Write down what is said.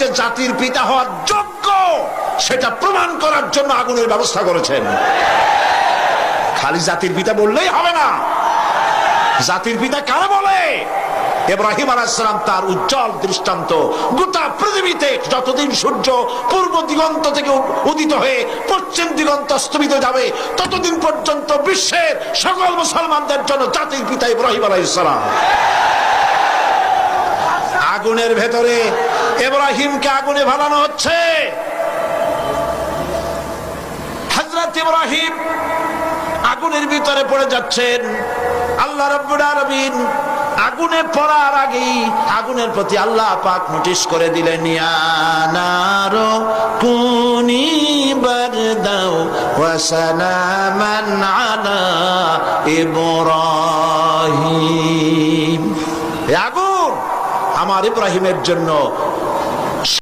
যে জাতির পিতা হওয়ার যোগ্য, সেটা প্রমাণ করার জন্য আগুনের ব্যবস্থা করেছেন। খালি জাতির পিতা বললেই হবে না। জাতির পিতা কারে বলে? এব্রাহিম আলাইসালাম তার উজ্জ্বল দৃষ্টান্ত গোটা পৃথিবীতে যতদিন সূর্য পূর্ব দিগন্ত থেকে উদিত হয়ে পশ্চিম দিগন্ত অস্তমিত যাবে, ততদিন পর্যন্ত বিশ্বের সকল মুসলমানদের জন্য জাতির পিতা ইব্রাহিম আলাইসালাম আগুনের ভেতরে এব্রাহিমকে আগুনে ভালানো হচ্ছে। হজরত ইব্রাহিম আগুনের ভিতরে পড়ে যাচ্ছেন। আল্লাহ রব্বুল আগুনে পড়ার আগেই আগুনের প্রতি আল্লাহ পাক নোটিশ করে দিলেন আগুন আমার ইব্রাহিমের জন্য